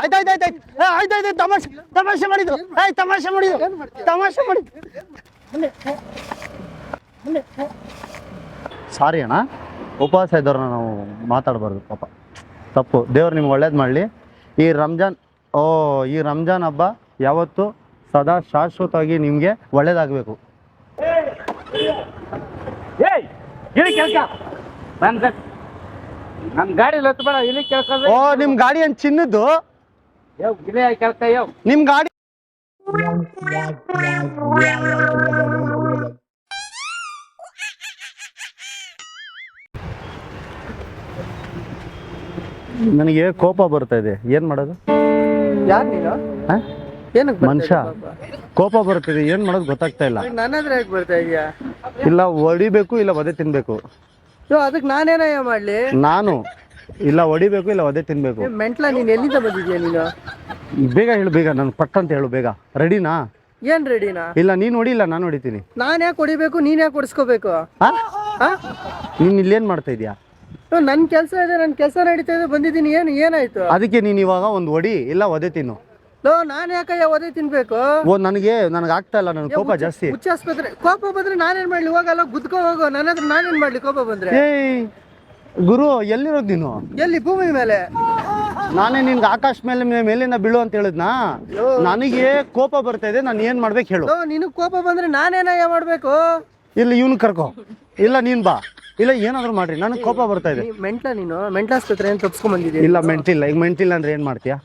ಆಯ್ತು ಆಯ್ತಾಯ್ತು ಆಯ್ತು ಆಯ್ತು ಆಯ್ತು ಆಯ್ತು ತಮಾಷೆ ತಮಾಷೆ ಮಾಡಿದ್ರು. ಆಯ್ತು ತಮಾಷೆ ಮಾಡಿದ್ರು. ತಮಾಷೆ ಮಾಡಿದ್ರು ಸಾರಿ ಅಣ್ಣ. ಉಪವಾಸ ಇದ್ದವ್ರನ್ನ ನಾವು ಮಾತಾಡಬಾರ್ದು ಪಾಪ. ತಪ್ಪು. ದೇವ್ರು ನಿಮ್ಗೆ ಒಳ್ಳೇದು ಮಾಡಲಿ. ಈ ರಂಜಾನ್ ಓ ಈ ರಂಜಾನ್ ಹಬ್ಬ ಯಾವತ್ತು ಸದಾ ಶಾಶ್ವತವಾಗಿ ನಿಮಗೆ ಒಳ್ಳೇದಾಗಬೇಕು. ಏಯ್ ಇಲ್ಲಿ ಕೆಲ್ಸ. ನನ್ ನನ್ ಗಾಡಿ ಓ ನಿಮ್ಮ ಗಾಡಿ ಏನು ಚಿನ್ನದ್ದು? ನಿಮ್ಮ ಗಾಡಿ ನನಗೆ ಕೋಪ ಬರ್ತಾ ಇದೆ. ಏನ್ ಮಾಡೋದು? ಯಾರು ನೀನು? ಹಾ? ಏನಕ್ಕೆ ಮನುಷ್ಯ. ಕೋಪ? ಬರ್ತಿದೆ ಏನ್ ಮಾಡೋದು ಗೊತ್ತಾಗ್ತಾ ಇಲ್ಲ. ನನ್ನ ಹತ್ರ ಯಾಕೆ ಬರ್ತಾ ಇದೀಯಾ? ಇಲ್ಲ ಹೊಡಿಬೇಕು ಇಲ್ಲ ಒದೆ ತಿನ್ಬೇಕು. ಯೋ ಅದಕ್ಕೆ ನಾನೇನಯ್ಯ ಮಾಡ್ಲಿ? ನಾನು. ಇಲ್ಲ ಹೊಡಿಬೇಕು ಇಲ್ಲ ಒದೆ ತಿನ್ಬೇಕು. ಮೆಂಟ್ಲ ನೀನು ಎಲ್ಲಿಂದ ಬಂದಿದ್ಯಾ ನೀನು? ಬೇಗ ಹೇಳು ಬೇಗ ನಾನು ಪಟ್ ಅಂತ ಹೇಳು ಬೇಗ. ರೆಡಿನಾ? ಏನ್ ರೆಡಿನಾ? ಇಲ್ಲ ನೀನು ಹೊಡಿಲ್ಲ ನಾನು ಹೊಡಿತೀನಿ. ನಾನು ಯಾಕೆ ಹೊಡಿಬೇಕು ನೀನ್ ಯಾಕೆ ಹೊಡಿಸ್ಕೋಬೇಕು? ನೀನು ಇಲ್ಲೇನು ಮಾಡ್ತಾ ಇದೀಯಾ? ನನ್ನ ಕೆಲಸ ಇದೆ ನನ್ನ ಕೆಲಸ ನಡೀತಾ ಇದೆ ಬಂದಿದ್ದೀನಿ ಏನು ಏನಾಯ್ತು? ಅದಕ್ಕೆ ನೀನು ಇವಾಗ ಒಂದು ಹೊಡಿ ಇಲ್ಲ ಒದೆ ತಿನ್ನು. ಲೋ ನಾನ್ ಯಾಕಯ್ಯ ಒದೆ ತಿನ್ಬೇಕು? ಓ ನನಗೆ ನನಗೆ ಆಗ್ತಾ ಇಲ್ಲ ನನ್ನ ಕೋಪ ಜಾಸ್ತಿ. ಹುಚ್ಚ ಆಸ್ಪತ್ರೆ ಕೋಪ ಬಂದ್ರೆ ನಾನೇನ್ ಮಾಡ್ಲಿ? ಹೋಗಲ್ಲ ಗುದ್ಕೋ ಹೋಗೋ ನನ್ನ ಹತ್ರ ನಾನೇನ್ ಮಾಡ್ಲಿ? ಕೋಪ ಬಂದ್ರೆ? ಗುರು ಎಲ್ಲಿರೋದು ನೀನು? ಎಲ್ಲಿ ಭೂಮಿ ಮೇಲೆ? ನಾನೇ ನಿನ್ಗೆ ಆಕಾಶ ಮೇಲೆ ಮೇಲಿನ ಬೀಳು ಅಂತ ಹೇಳಿದ್ನಾ? ನನಗೆ ಕೋಪ ಬರ್ತಾ ಇದೆ ನಾನು ಏನು ಮಾಡ್ಬೇಕು ಹೇಳು. ನಿನಗೆ ಕೋಪ ಬಂದ್ರೆ ನಾನೇನ ಮಾಡ್ಬೇಕು? ಇಲ್ಲಿ ಇವನು ಕರ್ಕೋ. ಇಲ್ಲ ನೀನು ಬಾ. ಇಲ್ಲ ಏನಾದ್ರು ಮಾಡ್ರಿ ನನಗೆ ಕೋಪ ಬರ್ತಾ ಇದೆ. ಮೆಂಟ್ಲ ನೀನು? ಮೆಂಟ್ಲ ಆಸ್ಪತ್ರೆ ಏನು ತಪ್ಸ್ಕೊಂಡ್ ಬಂದಿದ್ದೀನಿ ಇಲ್ಲ ಮೆಂಟಿಲ್ಲ ಈಗ ಮೆಂಟಿಲ್ಲ ಅಂದ್ರೆ ಏನು ಮಾಡ್ತೀಯಾ?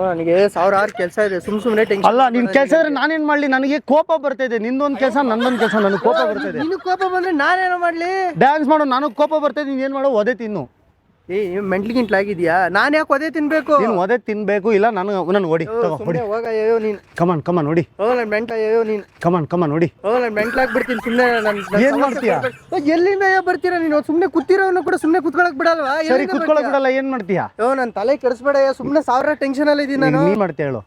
ನನಗೆ ಸಾವಿರಾರು ಕೆಲಸ ಇದೆ. ಸುಮ್ ಸುಮ್ನೆ ಟೆನ್ಷನ್ ಅಲ್ಲ ನಿನ್ ಕೆಲಸ ಇದ್ರೆ ನಾನೇನ್ ಮಾಡ್ಲಿ? ನನಗೆ ಕೋಪ ಬರ್ತಾ ಇದೆ. ನಿಂದೊಂದ್ ಕೆಲಸ ನಂದೊಂದ್ ಕೆಲಸ ನನಗೆ ಕೋಪ ಬರ್ತಾ ಇದೆ. ನಿನಗ್ ಕೋಪ ಬಂದ್ರೆ ನಾನೇನೋ ಮಾಡ್ಲಿ. ಡ್ಯಾನ್ಸ್ ಮಾಡೋ ನನಗೆ ಕೋಪ ಬರ್ತಾ ಇದೆ. ನೀನ್ ಏನ್ ಮಾಡೋ? ಒದೆ ತಿನ್ನು. ಏ ಮೆಂಟ್ಲಿ ಗಿಂಟ್ಲ್ ಆಗಿದ್ಯಾ? ನಾನು ಯಾಕೆ ಒದೆ ತಿನ್ಬೇಕು? ನೀನು ಒದೆ ತಿನ್ಬೇಕು ಇಲ್ಲ ನಾನು ನಾನು ಓಡಿ ತಗೋ ಹೊಡಿ. ಸುಮ್ನೆ ಹೋಗ ಅಯ್ಯೋ ನೀನು. ಕಮಾನ್ ಕಮಾನ್ ನೋಡಿ ಓ ನನ್ನ ಮೆಂಟ್ಲ ಅಯ್ಯೋ ನೀನು. ಕಮಾನ್ ಕಮಾನ್ ನೋಡಿ ಓ ನನ್ನ ಮೆಂಟ್ಲ್ ಆಗ್ಬಿಡ್ತೀನಿ ಸುಮ್ಮನೆ ನಾನು ಏನು ಮಾಡ್ತೀಯ? ಎಲ್ಲಿಂದ ಬರ್ತೀರಾ ನೀನು? ಸುಮ್ಮನೆ ಕೂತಿರೋನು ಕೂಡ ಸುಮ್ಮನೆ ಕುತ್ಕೊಳಕ್ ಬಿಡಲ್ವಾ? ಸರಿ ಬರ್ತೀಯ? ಬಿಡಲ್ಲ ಏನು ಮಾಡ್ತೀಯಾ? ಓ ನನ್ ತಲೆ ಕೆಡಿಸ್ಬೇಡ ಸುಮ್ನೆ ಸಾವಿರ ಟೆನ್ಷನ್ ಅಲ್ಲಿ ಇದೀನಿ ನಾನು ಏನು ಮಾಡ್ತೀಯ ಹೇಳು.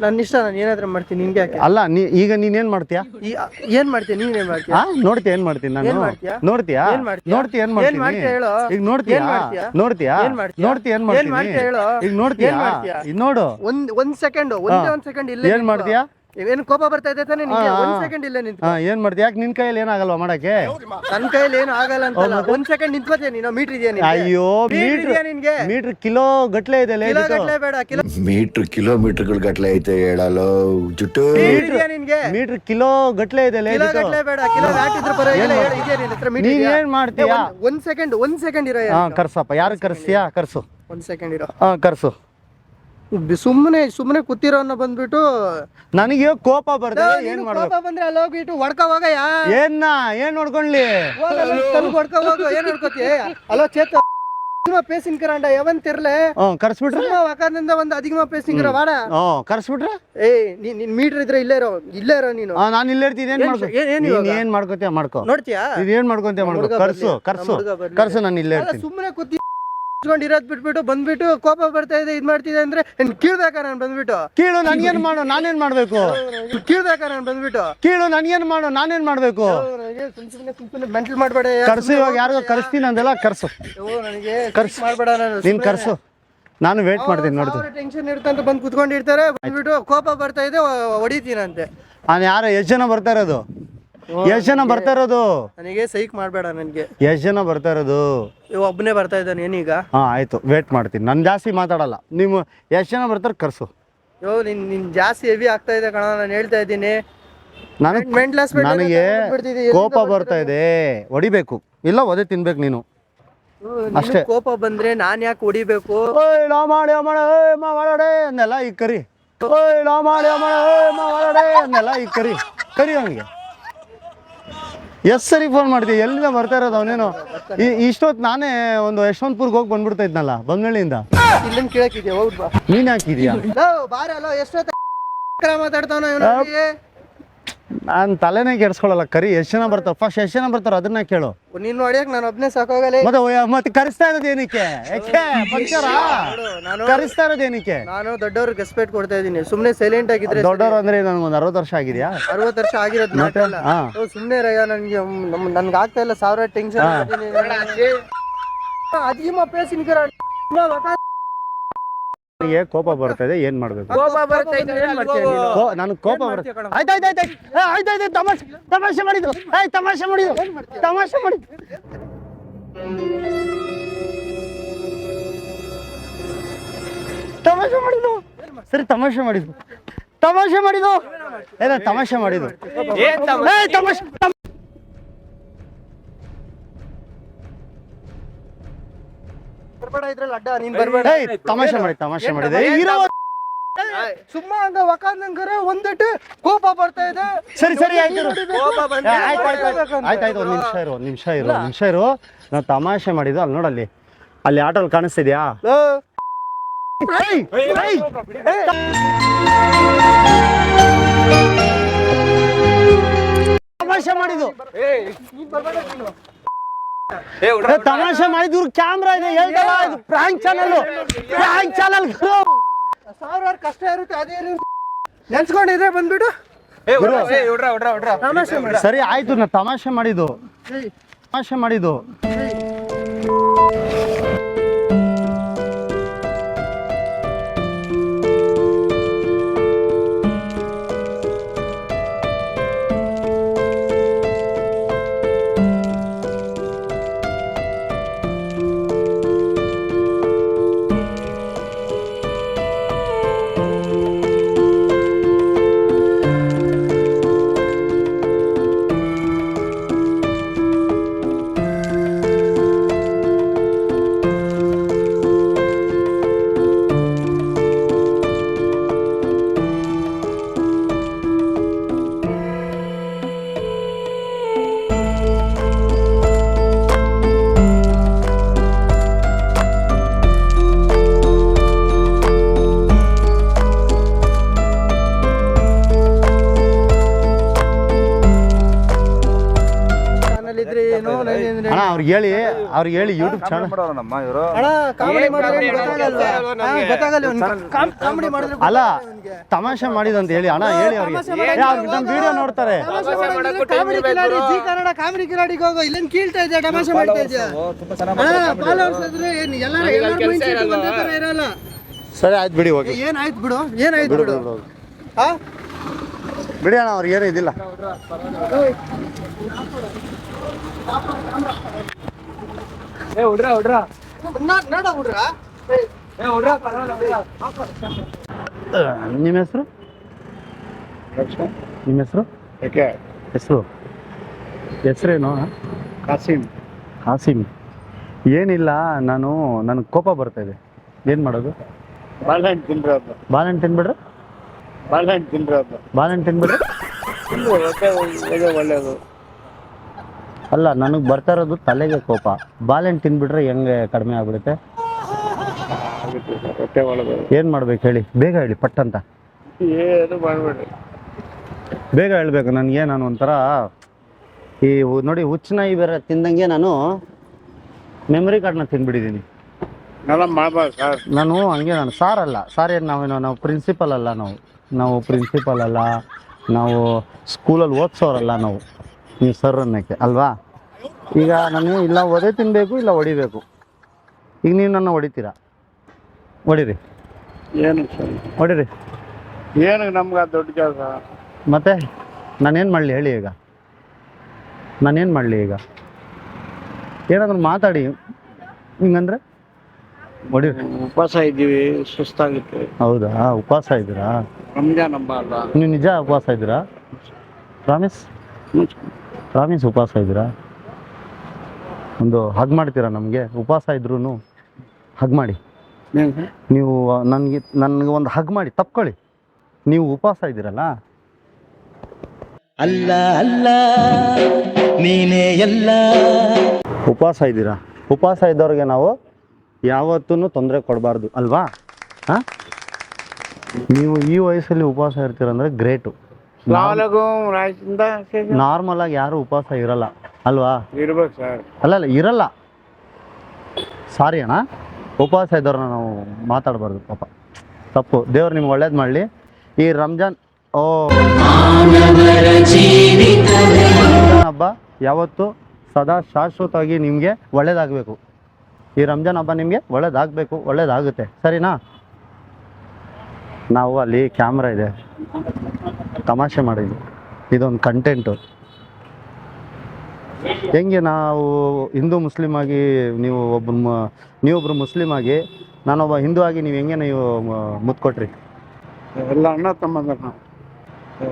ನನ್ನ ಇಷ್ಟ ನಾನು ಏನಾದ್ರೂ ಮಾಡ್ತೀನಿ ನಿನ್ಗೆ ಯಾಕೆ ಅಲ್ಲ ನೀ ಈಗ ನೀನ್ ಏನ್ ಮಾಡ್ತೀಯಾ ಈ- ಏನ್ ಮಾಡ್ತೀಯ ನೀನ್ ಏನ್ ಮಾಡ್ತೀಯ ಹಾ ನೋಡ್ತೀಯ ಏನ್ ಮಾಡ್ತೀನಿ ನಾನು ಏನ್ ಮಾಡ್ತೀಯಾ? ನೋಡ್ತೀಯಾ ಏನ್ ಮಾಡ್ತೀಯಾ? ನೋಡ್ತೀಯ ಏನ್ ಏನ್ ಮಾಡ್ತೀನಿ ಮಾಡ್ತೀಯ ಹೇಳು? ಈಗ ನೋಡ್ತೀಯಾ ಏನ್ ಮಾಡ್ತೀಯಾ? ನೋಡ್ತೀಯಾ ಏನ್ ಮಾಡ್ತೀಯಾ? ನೋಡ್ತೀಯ ಏನ್ ಏನ್ ಮಾಡ್ತೀನಿ ಮಾಡ್ತೀಯ ಹೇಳು? ಈಗ ನೋಡ್ತೀಯಾ ಏನ್ ಮಾಡ್ತೀಯಾ? ಈಗ ನೋಡು ಒಂದ್ ಒಂದ್ ಸೆಕೆಂಡ್ ಒಂದೇ ಒಂದ್ ಸೆಕೆಂಡ್ ಇಲ್ಲೇ ಏನ್ ಮಾಡ್ತೀಯಾ ಏನು ಕೋಪ ಬರ್ತಾ ಇದೆ ತಾನೇ ನಿಂಗೆ ಒಂದ್ ಸೆಕೆಂಡ್ ಇಲ್ಲ ನಿಂತು ಹಾ ಏನ್ ಮಾಡ್ತೀಯ ಯಾಕೆ ನಿನ್ ಕೈಯಲ್ಲಿ ಏನಾಗಲ್ವಾ ಮಾಡಕ್ಕೆ? ನನ್ ಕೈಯಲ್ಲಿ ಏನು ಆಗಲ್ಲ ಅಂತ ಒಂದ್ ಸೆಕೆಂಡ್ ನಿಂತ್ಕೋತೀಯ ನೀನು. ಮೀಟರ್ ಇದೆಯಾ ನಿನ್ಗೆ ಅಯ್ಯೋ ಮೀಟರ್ ಇದೆಯಾ ನಿನ್ಗೆ? ಮೀಟರ್ ಕಿಲೋ ಗಟ್ಲೆ ಇದೆ ಲೇ ಕಿಲೋ. ಗಟ್ಲೆ ಬೇಡ ಕಿಲೋ ಮೀಟರ್ ಕಿಲೋಮೀಟರ್ಗಳ ಗಟ್ಲೆ ಐತೆ ಹೇಳಲು ಜುಟ್ಟು. ಮೀಟರ್ ಇದೆಯಾ ನಿನ್ಗೆ? ಮೀಟರ್ ಕಿಲೋ ಗಟ್ಲೆ ಇದೆ ಲೇ ಕಿಲೋ. ಗಟ್ಲೆ ಬೇಡ ಕಿಲೋ ಇದ್ರೆ ಪರವಾಗಿಲ್ಲ ಹೇಳು, ಇದೆಯಾ ನಿನ್ ಹತ್ರ ಮೀಟರ್ ನೀನ್ ಏನ್ ಮಾಡ್ತೀಯಾ? ಒಂದ್- ಸೆಕೆಂಡ್ ಒಂದ್ ಸೆಕೆಂಡ್ ಇರೋ ಹಾ ಕರ್ಸಪ್ಪ ಯಾರು ಕರ್ಸ್ತೀಯಾ? ಕರ್ಸು. ಒಂದ್ ಸೆಕೆಂಡ್ ಇರೋ. ಹಾ ಕರ್ಸು. ಸುಮ್ಮನೆ ಸುಮ್ಮನೆ ಕೂತಿರೋನ ಬಂದ್ಬಿಟ್ಟು ನನಗೆ ಕೋಪ ಬರ್ತದೆ ಏನ್ ಮಾಡ್ಬೇಕು? ಕೋಪ ಬಂದ್ರೆ ಅಲ್ಲಿ ಹೋಗ್ಬಿಟ್ಟು ಹೊಡ್ಕೋವಾಗ ಏನ್ನ ಏನ್ ನೋಡ್ಕೊಂಡ್ಲಿ? ತನಗೆ ಹೊಡ್ಕ ಹೋಗು ಏನ್ ನೋಡ್ಕೋತಿ? ಅಲೋ ಚೇತ ಅಧಿಕಮ ಪೇಸಿಂಕರಂಡ ಯಾವಂತಿರ್ಲೆ ಹ್ಮ್ ಕರ್ಸ್ಬಿಟ್ರೆ? ಸುಮ್ಮ ವಕಾದಿಂದ ಒಂದು ಅಧಿಕಮ ಪೇಸಿಂಕರ ವಾಡ. ಹ್ಮ್ ಕರ್ಸ್ಬಿಟ್ರೆ? ಏಯ್ ನೀನ್ ನಿನ್ ಮೀಟರ್ ಇದ್ರೆ ಇಲ್ಲೇ ಇರೋ ಇಲ್ಲೇ ಇರೋ ನೀನು. ನಾನು ಇಲ್ಲೇ ಇರ್ತೀನಿ ಏನ್ ಮಾಡ್ಕೊ ನೀನ್ ಏನ್ ಮಾಡ್ಕೋತೀಯ ಮಾಡ್ಕೋ. ನೋಡ್ತೀಯಾ? ನೀನ್ ಏನ್ ಮಾಡ್ಕೊಂತೀಯ ಮಾಡ್ಕೋ ಕರ್ಸು. ಕರ್ಸು. ಕರ್ಸು ನಾನು ಇಲ್ಲೇ ಇರ್ತೀನಿ. ಸುಮ್ಮನೆ ಕೂತಿ ಇರೋದ್ ಬಿಟ್ಬಿಟ್ಟು ಬಂದ್ಬಿಟ್ಟು ಕೋಪ ಬರ್ತಾ ಇದೆ ಇದ್ ಮಾಡ್ತಿದೆ ಅಂದ್ರೆ ಏನ್ ಕೀಳ್ಬೇಕಾ ನಾನು ಬಂದ್ಬಿಟ್ಟು? ಕೀಳು ನನ್ಗೇನ್ ಮಾಡು ನಾನೇನ್ ಮಾಡ್ಬೇಕು? ಕೀಳ್ಬೇಕಾ ನಾನು ಬಂದ್ಬಿಟ್ಟು? ಕೀಳು ನನ್ಗೇನ್ ಮಾಡು ನಾನೇನ್ ಮಾಡ್ಬೇಕು? ಮೆಂಟಲ್ ಮಾಡ್ಬೇಡ ಕರ್ಸು ಇವಾಗ ಯಾರಿಗೋ ಕರ್ಸ್ತೀನಿ ಅಂದೆಲ್ಲ ಕರ್ಸು. ನನಗೆ ಕರ್ಸ್. ಮಾಡ್ಬೇಡ ನಾನು ನೀನ್ ಕರ್ಸು. ನಾನು ವೇಟ್ ಮಾಡ್ತೀನಿ ನೋಡ್ತೀನಿ. ಟೆನ್ಷನ್ ಇರುತ್ತೆ ಬಂದು ಕುತ್ಕೊಂಡಿರ್ತಾರೆ ಬಂದ್ಬಿಟ್ಟು ಕೋಪ ಬರ್ತಾ ಇದೆ ಹೊಡಿತೀನಂತೆ ನಾನು ಯಾರು ಎಷ್ಟು ಜನ ಬರ್ತಾ ಇರೋದು. ಎಷ್ಟು ಜನ ಬರ್ತಾ ಇರೋದು. ನನಗೆ ಸೈಕ್ ಮಾಡಬೇಡ ನನಗೆ. ಎಷ್ಟ್ ಜನ ಬರ್ತಾ ಇರೋದು. ಒಬ್ಬನೇ ಬರ್ತಾ ಇದ್ದಾನೆ ಏನೀಗ? ಹಾ ಆಯ್ತು ವೇಟ್ ಮಾಡ್ತೀನಿ. ನಾನು ಜಾಸ್ತಿ ಮಾತಾಡಲ್ಲ. ನೀವು ಎಷ್ಟ್ ಜನ ಬರ್ತಾರೆ ಕರ್ಸು. ಯೋ ನಿನ್ ನಿನ್ ಜಾಸ್ತಿ ಹೆವಿ ಆಗ್ತಾ ಇದೆ ಕಣ ನಾನು ಹೇಳ್ತಾ ಇದ್ದೀನಿ. ನನಗೆ ಕೋಪ ಬರ್ತಾ ಇದೆ. ಹೊಡಿಬೇಕು. ಇಲ್ಲ ಒದೆ ತಿನ್ಬೇಕು ನೀನು. ಅಷ್ಟೇ. ಕೋಪ ಬಂದ್ರೆ ನಾನ್ ಯಾಕೆ ಹೊಡಿಬೇಕು? ಓಯ್ ಲಾ ಮಾಡಿ ಏಯ್ ಮಾ ಈಗ ಕರಿ. ಓಯ್ ಲಾ ಮಾಡಿ ಮಾಡ ಏಯ್ ಮಾ ಈಗ ಕರಿ. ಕರಿ ಅವನಿಗೆ ಎಷ್ಟು ಸರಿ ಫೋನ್ ಮಾಡ್ತೀವಿ ಎಲ್ಲಿಂದ ಬರ್ತಾ ಇರೋದು ಅವನೇನು? ಇಷ್ಟೊತ್ತು ನಾನೇ ಒಂದು ಯಶವಂತಪುರ್ಗೆ ಹೋಗಿ ಬಂದ್ಬಿಡ್ತಾ ಇದ್ನಲ್ಲ ಬಂಗಾಳಿಯಿಂದ ಇಲ್ಲಿಂದ ಕೇಳಕ್ಕಿದ್ಯಾ ನೀನ್ ಹಾಕಿದ್ಯಾ ಲೋ, ಬಾರ ಅಲೋ ಎಷ್ಟೊತ್ತ ಮಾತಾಡ್ತಾವ ನಾನು ತಲೆನೇ ಕೆಡ್ಸ್ಕೊಳ್ಳಲ್ಲ ಕರಿ. ಎಷ್ಟು ಜನ ಬರ್ತಾರೆ ಫಸ್ಟ್ ಎಷ್ಟು ಜನ ಬರ್ತಾರೆ ಅದನ್ನ ಕೇಳು. ನೀನ್ ನೋಡಿಯಕ್ ನಾನು ಒಬ್ನೇ ಸಾಕಾಗಲ್ಲ ಮತ್ತೆ ಒಯ್ಯ- ಮತ್ತೆ ಕರಿಸ್ತಾ ಇರೋದು ಏನಕ್ಕೆ? ಯಾಕೆ? ಪಂಚರ? ನಾನು ಕರೆಸ್ತಾ ಇರೋದು ಏನಕ್ಕೆ? ನಾನು ದೊಡ್ಡವ್ರಿಗೆ ರೆಸ್ಪೆಕ್ಟ್ ಕೊಡ್ತಾ ಇದೀನಿ ಸುಮ್ನೆ ಸೈಲೆಂಟ್ ಆಗಿದ್ರೆ ದೊಡ್ಡವ್ರು ಅಂದ್ರೆ ನನಗೆ ಒಂದು ಅರವತ್ತು ವರ್ಷ ಆಗಿದೆಯಾ? ಅರವತ್ತು ವರ್ಷ ಆಗಿರೋದು? ಹಾ. ಸುಮ್ನೆ ರಯ್ಯ ನನ್ಗೆ ನಮ್- ನನ್ಗೆ ಆಗ್ತಾ ಇಲ್ಲ ಸಾವಿರ ಟೆನ್ಷನ್ ಅದಿಮ ಪೇಸಿನ್ಕರ ನನಗೆ ಕೋಪ ಬರ್ತಾ ಇದೆ ಏನ್ ಮಾಡ್ಬೇಕು? ಕೋಪ ಬರ್ತಾ ಇದ್ರೆ ಏನ್ ಮಾಡ್ತೀಯ ನೀನು? ಕೋ- ನನಗೆ ಕೋಪ ಬರುತ್ತೆ. ಆಯ್ತಾಯ್ತಾಯ್ತು ಆಯ್ತು ಆಯ್ತು ಆಯ್ತು ಆಯ್ತು. ತಮಾಷೆ ತಮಾಷೆ ಮಾಡಿದ್ರು ಆಯ್ತು ತಮಾಷೆ ಮಾಡಿದ್ರು ತಮಾಷೆ ಮಾಡಿದ್ರು ತಮಾಷೆ ಮಾಡಿದ್ರು ಸರಿ ತಮಾಷೆ ಮಾಡಿದ್ರು ತಮಾಷೆ ಮಾಡಿದ್ರು ಏನ ತಮಾಷೆ ಮಾಡಿದ್ರು ಏನ್ ತಮಾಷೆ? ಏ, ತಮಾಷೆ. ಬರ್ಬೇಡ ಇದ್ರಲ್ಲಿ ಅಡ್ಡ ನೀನ್ ಬರ್ಬೇಡ. ಏಯ್ ತಮಾಷೆ ಮಾಡಿ ತಮಾಷೆ ಮಾಡಿದೆ? ಇರೋ ಸುಮ್ಮ ಹಂಗ ವಕಾಂದಂಗರ ಒಂದಿಟ್ಟು ಕೋಪ ಬರ್ತಾ ಇದೆ. ಸರಿ ಸರಿ ಆಯ್ತು. ಇರು. ಏ, ಆಯ್ತು ಆಯ್ತು ಆಯ್ತು. ಆಯ್ತು ಆಯ್ತು ಒಂದು ನಿಮಿಷ ಇರು ಒಂದು ನಿಮಿಷ ಇರು ಒಂದು ನಿಮಿಷ ಇರು. ನಾನು ತಮಾಷೆ ಮಾಡಿದ್ದು ಅಲ್ಲಿ ನೋಡಲ್ಲಿ. ಅಲ್ಲಿ ಆಟೋಲ್ಲಿ ಕಾಣಿಸ್ತಿದ್ಯಾ? ಏಯ್, ಏಯ್, ತಮಾಷೆ ಮಾಡಿದ್ದು. ಏ, ತಮಾಷೆ ಮಾಡಿದ್ರು ಕ್ಯಾಮ್ರಾ ಇದೆ ಹೇಳ್ದಲ್ಲ ಇದು ಪ್ರಾಂಕ್ ಚಾನಲ್ ಪ್ರಾಂಕ್ ಚಾನಲ್ ಸಾವಿರಾರು ಕಷ್ಟ ಇರುತ್ತೆ ಅದೇ ನೆನ್ಸ್ಕೊಂಡಿದ್ರೆ ಮಾಡಿ. ಸರಿ ಆಯ್ತು ನಾ ತಮಾಷೆ ಮಾಡಿದ್ದು. ತಮಾಷೆ ಮಾಡಿದ್ದು. ಅವ್ರಿಗೆ ಹೇಳಿ ಅವ್ರಿಗೆ ಹೇಳಿ ಯೂಟ್ಯೂಬ್ ಚಾನಲ್ ಅಣ್ಣ ಕಾಮಿಡಿ ಮಾಡಿದ್ರೆ ಹಾ, ಗೊತ್ತಾಗಲ್ಲ ಅವ್ನಿಗೆ. ಕಾಮ್- ಕಾಮಿಡಿ ಮಾಡಿದ್ರೆ ಅಲ್ಲ. ತಮಾಷೆ ಮಾಡಿದಂತ ಹೇಳಿ ಅಣ್ಣ ಹೇಳಿ ಅವ್ರಿಗೆ. ತಮಾಷೆ ಏ, ಅವ್ರಿಗೆ ನಮ್ಮ ವಿಡಿಯೋ ನೋಡ್ತಾರೆ. ತಮಾಷೆ ಕಾಮಿಡಿ ಕಿಲಾಡಿ. ಕನ್ನಡ ಕಾಮಿಡಿ ಕಿಲಾಡಿಗೆ ಹೋಗೋ ಇಲ್ಲೇನ್ ಕೀಳ್ತಾ ಇದೆಯಾ ತಮಾಷೆ ಮಾಡ್ತಾ ಇದೆಯಾ ಫಾಲೋವರ್ಸ್ ಇದ್ರೆ ಏನ್ ಎಲ್ಲಾರ ನಮಗೆ ಎಲ್ಲಾರ ಕೆಲ್ಸ ಒಂದೇ ತರ ಇರಲ್ಲ. ಸರಿ ಆಯ್ತು ಬಿಡಿ ಹೋಗಿ. ಏನಾಯ್ತು ಬಿಡು ಏನಾಯ್ತು ಬಿಡು. ಹಾ ಬಿಡಿ ಅಣ್ಣ ಅವ್ರಿಗೆ ಏನೂ ಇದಿಲ್ಲ. ಏ, ಹುಡ್ರ, ಹುಡ್ರ. ನಾ- ನೋಡ ಹುಡ್ರ ಏ, ಹುಡ್ರ. ನಿಮ್ಮ ಹೆಸರು? ನಿಮ್ಮ ಹೆಸರು? ಹೆಸರು? ಹೆಸರೇನು? ಕಾಸಿಮ್ ಕಾಸಿಮ್ ಏನಿಲ್ಲ ನಾನು ನನಗೆ ಕೋಪ ಬರ್ತಾ ಇದೆ. ಏನು ಮಾಡೋದು? ಬಾಳೆಹಣ್ಣು ತಿನ್ಬಿಡ್ರ ಬಾಳೆಹಣ್ಣು ತಿನ್ಬಿಡ್ರೆ. ಬಾಳೆಹಣ್ಣು ತಿನ್ಬಿಡ್ರ ಬಾಳೆಹಣ್ಣು ತಿನ್ಬಿಡ್ರೆ. ಒಳ್ಳೇದು. ಅಲ್ಲ, ನನಗೆ ಬರ್ತಾ ಇರೋದು ತಲೆಗೆ ಕೋಪ. ಬಾಳೆಹಣ್ಣು ತಿನ್ಬಿಟ್ರೆ ಹೆಂಗೆ ಕಡಿಮೆ ಆಗ್ಬಿಡುತ್ತೆ? ಏನ್ ಏನು ಮಾಡ್ಬೇಕು ಹೇಳಿ? ಬೇಗ ಹೇಳಿ, ಪಟ್ಟಂತ. ಏನು ಮಾಡಬೇಡಿ ಬೇಗ ಹೇಳ್ಬೇಕು, ನನಗೆ ನಾನು ಒಂಥರ, ಈ ನೋಡಿ, ಹುಚ್ಚನಾಯಿ ಬೇರೆ ತಿಂದಂಗೆ ನಾನು ಮೆಮರಿ ಕಾರ್ಡ್ನ ಸರ್ ನಾನು ಹಂಗೆ, ನಾನು ಸಾರ್ ಅಲ್ಲ. ಸಾರ್ ಏನು ನಾವೇನು ನಾವು ಪ್ರಿನ್ಸಿಪಲ್ ಅಲ್ಲ ನಾವು. ನಾವು ಪ್ರಿನ್ಸಿಪಲ್ ಅಲ್ಲ, ನಾವು ಸ್ಕೂಲಲ್ಲಿ ಓದಿಸೋರಲ್ಲ ನಾವು. ನೀವು ಸರ್ ಅನ್ನೋಕ್ಕೆ ಅಲ್ವಾ? ಈಗ ನಾನು ಇಲ್ಲ ಒದೆ ತಿನ್ನಬೇಕು ಇಲ್ಲ ಹೊಡಿಬೇಕು. ಈಗ ನೀವು ನನ್ನ ಹೊಡಿತೀರಾ? ಹೊಡಿರಿ. ಏನು ಸರ್? ಹೊಡಿರಿ. ಏನು ನಮ್ಗೆ ದೊಡ್ಡ ಕೆಲಸ ಮತ್ತೆ ನಾನೇನು ಮಾಡಲಿ ಹೇಳಿ ಈಗ? ನಾನೇನು ಮಾಡಲಿ ಈಗ? ಏನಾದರೂ ಮಾತಾಡಿ. ಹಿಂಗಂದ್ರೆ? ಹೊಡಿರಿ. ಉಪವಾಸ ಇದ್ದೀವಿ ಸುಸ್ತಾಗುತ್ತೆ. ಹೌದಾ? ಉಪವಾಸ ಇದ್ದೀರಾ? ರಂಜಾನ್ ಹಬ್ಬ ಅಲ್ಲ. ನೀವು ನಿಜ ಉಪವಾಸ ಇದ್ದೀರಾ? ಪ್ರಾಮಿಸ್ ಪ್ರಾಮಿಸ್ ಉಪವಾಸ ಇದ್ದೀರಾ? ಒಂದು ಹಗ್ ಮಾಡ್ತೀರಾ ನಮಗೆ? ಉಪವಾಸ ಇದ್ರೂ ಹಗ್ ಮಾಡಿ. ನೀವು ನನಗೆ ನನಗೆ ಒಂದು ಹಗ್ ಮಾಡಿ ತಪ್ಕೊಳ್ಳಿ. ನೀವು ಉಪವಾಸ ಇದ್ದೀರಲ್ಲ? ಅಲ್ಲ ಅಲ್ಲ ನೀನೇ ಎಲ್ಲ. ಉಪವಾಸ ಇದ್ದೀರಾ? ಉಪವಾಸ ಇದ್ದವ್ರಿಗೆ ನಾವು ಯಾವತ್ತೂ ತೊಂದರೆ ಕೊಡಬಾರ್ದು ಅಲ್ವಾ? ಹಾಂ? ನೀವು ಈ ವಯಸ್ಸಲ್ಲಿ ಉಪವಾಸ ಇರ್ತೀರಂದ್ರೆ ಗ್ರೇಟು. ನಾರ್ಮಲ್ ಆಗಿ ಯಾರು ಉಪವಾಸ ಇರಲ್ಲ. ಅಲ್ವಾ? ಇರ್ಬೇಕು ಸರ್. ಅಲ್ಲ ಅಲ್ಲ ಇರಲ್ಲ. ಸಾರಿ ಅಣ್ಣ. ಉಪವಾಸ ಇದ್ದವ್ರನ್ನ ನಾವು ಮಾತಾಡಬಾರ್ದು ಪಾಪ. ತಪ್ಪು. ದೇವ್ರು ನಿಮ್ಗೆ ಒಳ್ಳೇದು ಮಾಡಲಿ. ಈ ರಂಜಾನ್ ಓ. ರಂಜಾನ್ ಹಬ್ಬ ಯಾವತ್ತು ಸದಾ ಶಾಶ್ವತವಾಗಿ ನಿಮಗೆ ಒಳ್ಳೇದಾಗಬೇಕು. ಈ ರಂಜಾನ್ ಹಬ್ಬ ನಿಮಗೆ ಒಳ್ಳೇದಾಗಬೇಕು ಒಳ್ಳೇದಾಗುತ್ತೆ. ಸರಿನಾ? ನಾವು ಅಲ್ಲಿ ಕ್ಯಾಮ್ರಾ ಇದೆ. ತಮಾಷೆ ಮಾಡಿದ್ವಿ. ಇದೊಂದು ಕಂಟೆಂಟು ಹೆಂಗೆ ನಾವು ಹಿಂದೂ ಮುಸ್ಲಿಮ್ ಆಗಿ ನೀವು ಒಬ್ಬ ಮ- ನೀವೊಬ್ರು ಮುಸ್ಲಿಮ್ ಆಗಿ ನಾನೊಬ್ಬ ಹಿಂದೂ ಆಗಿ ನೀವು ಹೆಂಗೆ ನೀವು ಮುತ್ಕೊಟ್ರಿ? ಕೊಟ್ರಿ ಎಲ್ಲ ಅಣ್ಣ ತಮ್ಮಂದ್ರ ನಾವು.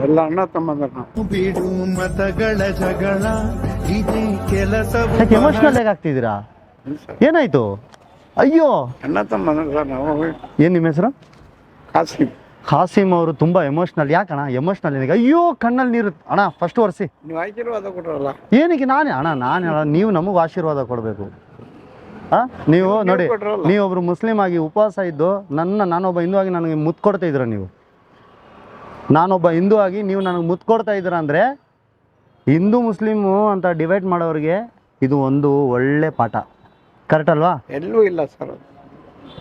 ಎಲ್ಲ ಅಣ್ಣ ತಮ್ಮಂದ್ರ ಬಿಡು ಮತಗಳ ಜಗಳ ಇದೇ ಕೆಲಸವು ಯಾಕೆ ಎಮೋಷ್ನಲ್ ಹೇಗೆ ಆಗ್ತಿದ್ದೀರಾ? ಏನಾಯ್ತು? ಅಯ್ಯೋ! ಅಣ್ಣ ತಮ್ಮಂದ್ರ ನಾವು. ಏನು ನಿಮ್ಮ ಹೆಸರು? ಕಾಸಿಂ ಖಾಸಿಮ್ ಅವರು ತುಂಬಾ ಎಮೋಷ್ನಲ್ ಯಾಕಣ ಎಮೋಷನಲ್ ಏನಿಗೆ ಅಯ್ಯೋ ಕಣ್ಣಲ್ಲಿ ನೀರು. ಅಣ್ಣ ಫಸ್ಟ್ ವರ್ಸಿ ನೀವು ಆಶೀರ್ವಾದ ಕೊಟ್ರಲ್ಲ. ಏನಕ್ಕೆ ನಾನೇ? ಅಣ್ಣ ನಾನು ನೀವು ನಮಗೆ ಆಶೀರ್ವಾದ ಕೊಡಬೇಕು. ಆ? ನೀವು ನೋಡಿ. ನೀವೊಬ್ರು ಮುಸ್ಲಿಂ ಆಗಿ ಉಪವಾಸ ಇದ್ದು ನನ್ನ ನಾನೊಬ್ಬ ಹಿಂದೂ ಆಗಿ ನನಗೆ ಮುತ್ ಕೊಡ್ತಾ ಇದ್ರ ನೀವು? ನಾನೊಬ್ಬ ಹಿಂದೂ ಆಗಿ ನೀವು ನನಗೆ ಮುತ್ ಕೊಡ್ತಾ ಇದ್ರ ಅಂದರೆ ಹಿಂದೂ ಮುಸ್ಲಿಮು ಅಂತ ಡಿವೈಡ್ ಮಾಡೋರಿಗೆ ಇದು ಒಂದು ಒಳ್ಳೆ ಪಾಠ. ಕರೆಕ್ಟ್ ಅಲ್ವಾ? ಎಲ್ಲೂ ಇಲ್ಲ ಸರ್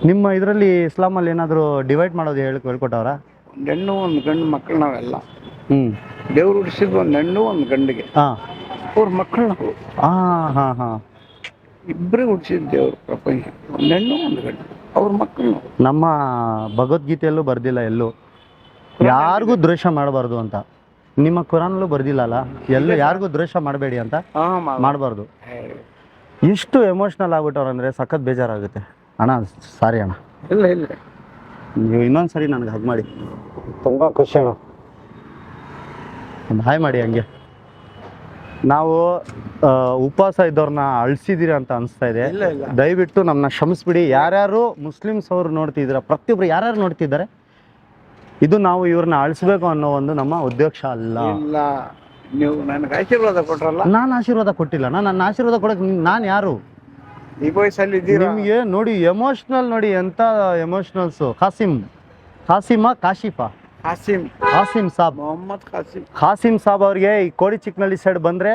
ನಿಮ್ಮ ಇದರಲ್ಲಿ ಇಸ್ಲಾಮಲ್ಲಿ ಏನಾದರೂ ಡಿವೈಡ್ ಮಾಡೋದು ಹೇಳಿ ಹೇಳ್ಕೊಟ್ಟವ್ರ? ಒಂದು ಹೆಣ್ಣು ಒಂದು ಗಂಡು ಮಕ್ಕಳು ನಾವೆಲ್ಲ. ಹ್ಞೂ ದೇವ್ರು ಉಡಿಸಿದ್ದು ಒಂದು ಹೆಣ್ಣು ಒಂದು ಗಂಡಿಗೆ. ಹಾಂ. ಅವ್ರ ಮಕ್ಕಳು ನಾವು. ಹಾಂ ಹಾಂ ಹಾಂ. ಇಬ್ಬರೇ ಉಡಿಸಿದ್ದು ದೇವ್ರು ಪ್ರಪಂಚ. ಒಂದು ಹೆಣ್ಣು ಒಂದು ಗಂಡು. ಅವ್ರ ಮಕ್ಕಳು ನಾವು. ನಮ್ಮ ಭಗವದ್ಗೀತೆಯಲ್ಲೂ ಬರ್ದಿಲ್ಲ ಎಲ್ಲೂ. ಯಾರಿಗೂ ದ್ವೇಷ ಮಾಡಬಾರ್ದು ಅಂತ. ನಿಮ್ಮ ಕುರಾನಲ್ಲೂ ಬರ್ದಿಲ್ಲ ಅಲ್ಲ? ಎಲ್ಲ ಯಾರಿಗೂ ದ್ವೇಷ ಮಾಡಬೇಡಿ ಅಂತ ಹಾಂ ಮಾಡಬಾರ್ದು. ಎಷ್ಟು ಎಮೋಷ್ನಲ್ ಆಗ್ಬಿಟ್ಟವ್ರು ಅಂದರೆ ಸಖತ್ ಬೇಜಾರಾಗುತ್ತೆ. ಅಣ್ಣ ಸಾರಿ ಅಣ್ಣ. ಇಲ್ಲ ಇಲ್ಲ. ನೀವು ಇನ್ನೊಂದು ಸರಿ ನನಗೆ ಹಾಗೆ ಮಾಡಿ. ತುಂಬ ಖುಷಿ ಅಣ್ಣ. ಒಂದು ಹಾಯ್ ಮಾಡಿ ಹಂಗೆ. ನಾವು ಉಪವಾಸ ಇದ್ದವ್ರನ್ನ ಅಳಿಸಿದ್ದೀರಿ ಅಂತ ಅನಿಸ್ತಾ ಇದೆ. ಇಲ್ಲ ಇಲ್ಲ. ದಯವಿಟ್ಟು ನಮ್ಮನ್ನ ಕ್ಷಮಿಸ್ಬಿಡಿ. ಯಾರ್ಯಾರು ಮುಸ್ಲಿಮ್ಸ್ ಅವರು ನೋಡ್ತಿದ್ದೀರಾ ಪ್ರತಿಯೊಬ್ರು ಯಾರ್ಯಾರು ನೋಡ್ತಿದ್ದಾರೆ ಇದು ನಾವು ಇವ್ರನ್ನ ಅಳಿಸ್ಬೇಕು ಅನ್ನೋ ಒಂದು ನಮ್ಮ ಉದ್ದೇಶ ಅಲ್ಲ. ಇಲ್ಲ. ನೀವು ನನಗೆ ಆಶೀರ್ವಾದ ಕೊಟ್ರಲ್ಲ? ನಾನು ಆಶೀರ್ವಾದ ಕೊಟ್ಟಿಲ್ಲ. ನಾನು ನನ್ನ ಆಶೀರ್ವಾದ ಕೊಡಕ್ಕೆ ನಾನು ಯಾರು? ಈ ವಯಸ್ಸಲ್ಲಿ ಇದ್ದೀರಾ? ನಿಮಗೆ ನೋಡಿ ಎಮೋಷ್ನಲ್ ನೋಡಿ ಎಂತ ಎಮೋಷ್ನಲ್ಸ್ ಖಾಸಿಂ. ಖಾಸಿಮ ಕಾಶಿಫ ಹಾಸಿಂ ಖಾಸಿಂ ಸಾಬ್. ಮೊಹಮ್ಮದ್ ಖಾಸಿಂ. ಖಾಸಿಂ ಸಾಬ್ ಅವ್ರಿಗೆ ಈ ಕೋಡಿ ಚಿಕ್ಕನಳ್ಳಿ ಸೈಡ್ ಬಂದರೆ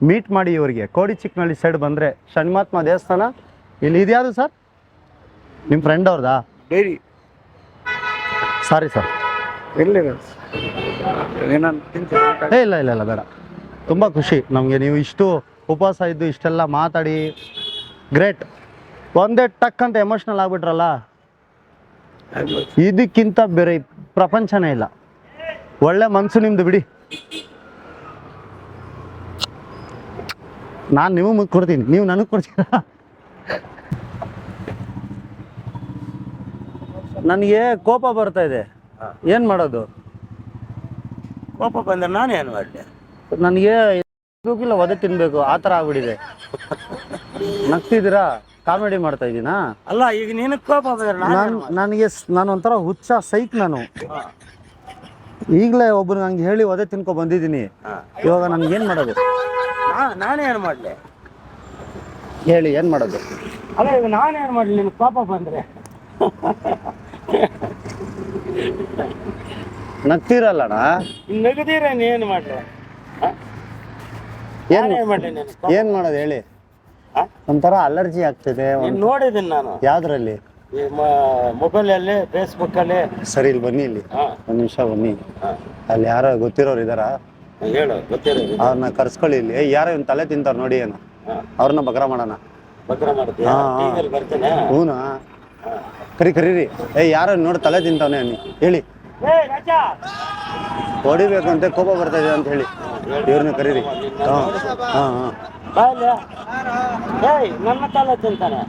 ಮೀಟ್ ಮಾಡಿ ಇವರಿಗೆ. ಕೋಡಿ ಚಿಕ್ಕನಳ್ಳಿ ಸೈಡ್ ಬಂದರೆ ಶನಿಮಾತ್ಮ ದೇವಸ್ಥಾನ. ಇಲ್ಲಿ ಇದ್ಯಾವುದು ಸರ್ ನಿಮ್ಮ ಫ್ರೆಂಡ್ ಅವ್ರದಾ? ಡೈರಿ. ಸಾರಿ ಸರ್ ಎಲ್ಲಿರೋದು ಏ ಇಲ್ಲ ಇಲ್ಲ ಇಲ್ಲ ಬೇಡ. ತುಂಬ ಖುಷಿ ನಮಗೆ ನೀವು ಇಷ್ಟು ಉಪವಾಸ ಇದ್ದು ಇಷ್ಟೆಲ್ಲ ಮಾತಾಡಿ ಗ್ರೇಟ್. ಒಂದೇ ಟಕ್ ಅಂತ ಎಮೋಷ್ನಲ್ ಆಗ್ಬಿಟ್ರಲ್ಲ? ಇದಕ್ಕಿಂತ ಬೇರೆ ಪ್ರಪಂಚನೇ ಇಲ್ಲ. ಒಳ್ಳೆ ಮನಸ್ಸು ನಿಮ್ದು ಬಿಡಿ. ನಾನು ನಿಮಗೆ ಕೊಡ್ತೀನಿ. ನೀವು ನನಗೆ ಕೊಡ್ತೀರಾ? ನನಗೆ ಕೋಪ ಬರ್ತಾ ಇದೆ. ಏನು ಮಾಡೋದು? ಕೋಪ ಬಂದ್ರೆ ನಾನು ಏನು ಮಾಡಲಿ? ನನಗೆ ಇಲ್ಲ ಒದೆ ತಿನ್ಬೇಕು. ಆ ಥರ ಆಗ್ಬಿಟ್ಟಿದೆ. ನಗ್ತಿದ್ದೀರಾ? ಕಾಮಿಡಿ ಮಾಡ್ತಾ ಇದ್ದೀನಾ? ಅಲ್ಲ ಈಗ ನೀನು ಕೋಪ ಬಂದ್ರೆ ನಾನು ನಾನು ನನಗೆ ನಾನು ಒಂಥರ ಹುಚ್ಚ ಸೈಕ್ ನಾನು. ಈಗಲೇ ಒಬ್ರು ನಂಗೆ ಹೇಳಿ ಒದೆ ತಿನ್ಕೊ ಬಂದಿದ್ದೀನಿ. ಇವಾಗ ನನ್ಗೆ ಏನು ಮಾಡೋದು? ನಾನೇನು ಮಾಡಲಿ? ಹೇಳಿ ಏನು ಮಾಡೋದು? ಅಲ್ಲ ಈಗ ನಾನೇನು ಮಾಡಲಿ? ನಿನ್ನ ಕೋಪ ಬಂದ್ರೆ? ನಗ್ತಿರಲ್ಲಣ್ಣ? ನಗದಿರ ಏನು ಮಾಡಲಿ? ಏನು ಮಾಡಲಿ ನೀನು ಏನು ಮಾಡೋದು ಹೇಳಿ? ಒಂಥರ ಅಲರ್ಜಿ ಆಗ್ತಿದೆ ನೋಡಿದೀನಿ ನೋಡಿದ್ದೀನಿ ನಾನು. ಯಾವ್ದ್ರಲ್ಲಿ? ಈ ಫೇಸ್ಬುಕ್ ಅಲ್ಲಿ ಸರಿ ಇಲ್ಲಿ ಬನ್ನಿ ಇಲ್ಲಿ. ಒಂದ್ ಒಂದು ನಿಮಿಷ ಬನ್ನಿ. ಅಲ್ಲಿ ಯಾರೋ ಗೊತ್ತಿರೋರು ಇದಾರ? ಹೇಳು ಗೊತ್ತಿರೋದು ಅವ್ರನ್ನ ಕರ್ಸ್ಕೊಳ್ಳಿ ಇಲ್ಲಿ. ಏ, ಯಾರೋ ಇವ್ನ ತಲೆ ತಿಂತಾರ ನೋಡಿ ಏನ. ಹಾಂ. ಅವ್ರನ್ನ ಬಗ್ರ ಮಾಡೋಣ. ಭದ್ರ ಮಾಡ್ತೀಯ ಹಾ, ಹಾ. ಟಿವಿಯಲ್ಲಿ ಬರ್ತೇನೆ. ಹೂನಾ? ಕರಿ ಕರೀರಿ. ಏ ಯಾರೋ ನೋಡಿ ತಲೆ ತಿಂತಾವನೆ ಅನ್ನಿ. ಹೇಳಿ. ಹೊಡಿಬೇಕಂತೆ ಕೋಪ ಬರ್ತಾ ಇದೆ ಅಂತ ಹೇಳಿ. ಇವ್ರನ್ನ ಕರೀರಿ. ಹಾಂ ಹಾಂ ಹಾಂ. ಏಯ್ ನನ್ನ ತಲೆ ತಿಂತಾನೆ.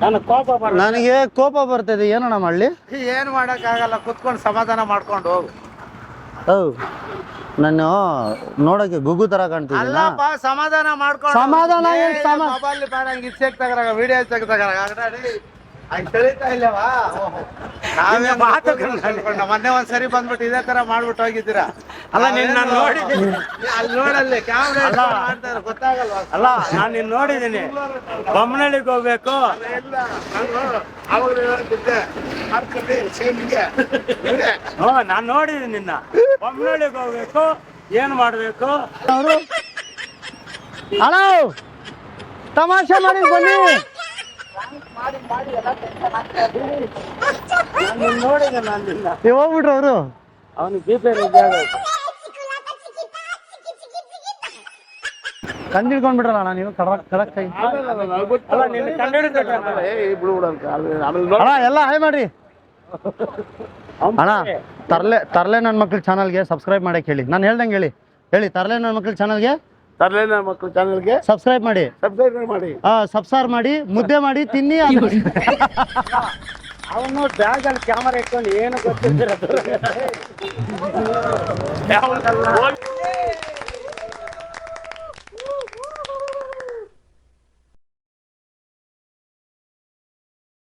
ನನ್ನ ಕೋಪ ಬರ ನನಗೆ ಕೋಪ ಬರ್ತಾ ಇದೆ. ಏನಣ್ಣ ಮಾಡಲಿ? ಏನು ಆಗಲ್ಲ ಕುತ್ಕೊಂಡು ಸಮಾಧಾನ ಮಾಡ್ಕೊಂಡು ಹೋಗು. ಹೌ ನಾನು ನೋಡಕ್ಕೆ ಗುಗ್ಗು ತರ ಕಾಣ್ತೀನಿ ಅಲ್ಲಪ್ಪ ಸಮಾಧಾನ ಮಾಡ್ಕೊಂಡು ಸಮಾಧಾನ ಏನು ಸಮ- ಮೊಬೈಲ್ ಬೇಡ ಹಂಗೆ ವಿಡಿಯೋ ತೆಗ್ದಾಗ ನಾವೇ ಮಾತು ಮೊನ್ನೆ ಒಂದ್ಸರಿ ಬಂದ್ಬಿಟ್ಟು ಇದೇ ತರ ಮಾಡ್ಬಿಟ್ಟು ಹೋಗಿದ್ದೀರಾ? ಅಲ್ಲ ನಿನ್ನ ನಾನು ನೋಡಿದ್ದೀನಿ. ಅಲ್ಲಿ ನೋಡಲ್ಲಿ ಕ್ಯಾಮ್ರಾ ಮಾಡ್ತಾರೆ ಗೊತ್ತಾಗಲ್ವಾ? ಅಲ್ಲ ನಾನು ನಿನ್ನ ನೋಡಿದ್ದೀನಿ. ಬೊಮ್ಮನಳ್ಳಿಗೆ ಹೋಗ್ಬೇಕು. ನಾನು ಹ್ಞೂ ನೋಡಿದ್ದೀನಿ ನಿನ್ನ. ಬೊಮ್ಮನಳ್ಳಿಗೆ ಹೋಗ್ಬೇಕು. ಏನು ಮಾಡಬೇಕು? ಹಲೋ. ತಮಾಷೆ ಮಾಡಿ ಬನ್ನಿ ನಾನು ನೋಡಿದೆ ನಾನು ನಿನ್ನ ನೀವು ಹೋಗ್ಬಿಟ್ರು ಅವರು? ಅವನಿಗೆ ಬಿ ಪಿ ನೀವು? ಕಡಕ್ ಕಡಕ್ ಅಣ್ಣ ಎಲ್ಲ ಹಾಯ್ ಮಾಡ್ರಿ. ಅಣ್ಣ ತರ್ಲೆ ತರ್ಲೆ ನನ್ನ ಮಕ್ಳ ಚಾನಲ್ಗೆ ಸಬ್ಸ್ಕ್ರೈಬ್ ಮಾಡಕ್ಕೆ ಹೇಳಿ. ನಾನು ಹೇಳ್ದಂಗೆ ಹೇಳಿ. ಹೇಳಿ ತರ್ಲೆ ನನ್ನ ಮಕ್ಳ ಚಾನಲ್ಗೆ ತರಲೆ ನನ್ನ ಮಕ್ಕಳು ಚಾನಲ್ಗೆ ಸಬ್ಸ್ಕ್ರೈಬ್ ಮಾಡಿ. ಸಬ್ಸ್ಕ್ರೈಬ್ ಮಾಡಿ? ಆ, ಸಬ್ಸಾರ್ ಮಾಡಿ ಮುದ್ದೆ ಮಾಡಿ ತಿನ್ನಿ ಅದು- ಅವನು ಬ್ಯಾಗ್ ಅಲ್ಲಿ ಕ್ಯಾಮರಾ ಇಟ್ಕೊಂಡು ಏನು ಗೊತ್ತಿರ್ತಿರ